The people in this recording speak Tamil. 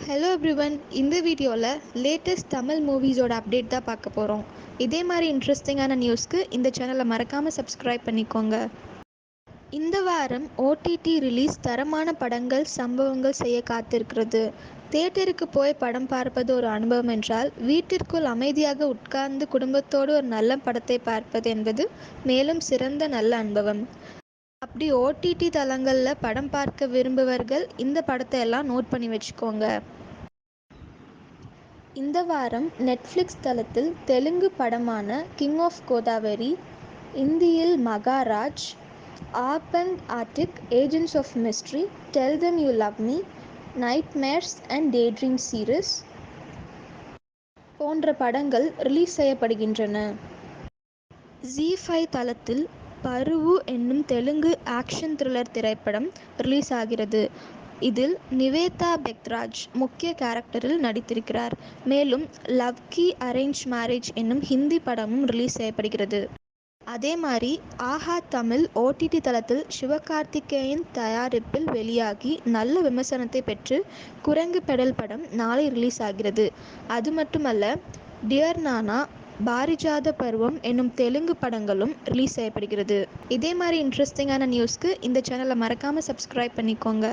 ஹலோ எவ்ரிவன் இந்த வீடியோவில் லேட்டஸ்ட் தமிழ் மூவிஸோட அப்டேட் தான் பார்க்க போகிறோம் இதே மாதிரி இன்ட்ரெஸ்டிங்கான நியூஸ்க்கு இந்த சேனலை மறக்காமல் சப்ஸ்கிரைப் பண்ணிக்கோங்க. இந்த வாரம் ஓடிடி ரிலீஸ் தரமான படங்கள் சம்பவங்கள் செய்ய காத்திருக்கிறது. தேட்டருக்கு போய் படம் பார்ப்பது ஒரு அனுபவம் என்றால் வீட்டிற்குள் அமைதியாக உட்கார்ந்து குடும்பத்தோடு ஒரு நல்ல படத்தை பார்ப்பது என்பது மேலும் சிறந்த நல்ல அனுபவம். அப்படி ஓடிடி தளங்களில் படம் பார்க்க விரும்புவர்கள் இந்த படத்தை எல்லாம் நோட் பண்ணி வச்சுக்கோங்க. இந்த வாரம் நெட்ஃப்ளிக்ஸ் தளத்தில் தெலுங்கு படமான கிங் ஆஃப் கோதாவரி இந்தியில் Maharaj ஆப்பன் Arctic agents of mystery tell them you love me nightmares and daydream series போன்ற படங்கள் ரிலீஸ் செய்யப்படுகின்றன. ஜி ஃபைவ் தளத்தில் பருவு என்னும் தெலுங்கு ஆக்ஷன் த்ரில்லர் திரைப்படம் ரிலீஸ் ஆகிறது. இதில் நிவேதா பெக்ராஜ் முக்கிய கேரக்டரில் நடித்திருக்கிறார். மேலும் லவ் கி அரேஞ்ச் மேரேஜ் என்னும் ஹிந்தி படமும் ரிலீஸ் செய்யப்படுகிறது. அதே மாதிரி ஆஹா தமிழ் ஓடிடி தளத்தில் சிவகார்த்திகேயன் தயாரிப்பில் வெளியாகி நல்ல விமர்சனத்தை பெற்று குரங்கு பெடல் படம் நாளை ரிலீஸ் ஆகிறது. அது மட்டுமல்ல டியர் நானா பாரிஜாத பருவம் என்னும் தெலுங்கு படங்களும் ரிலீஸ் செய்யப்படுகிறது. இதே மாதிரி இன்ட்ரெஸ்டிங்கான நியூஸ்க்கு இந்த சேனலை மறக்காமல் சப்ஸ்கிரைப் பண்ணிக்கோங்க.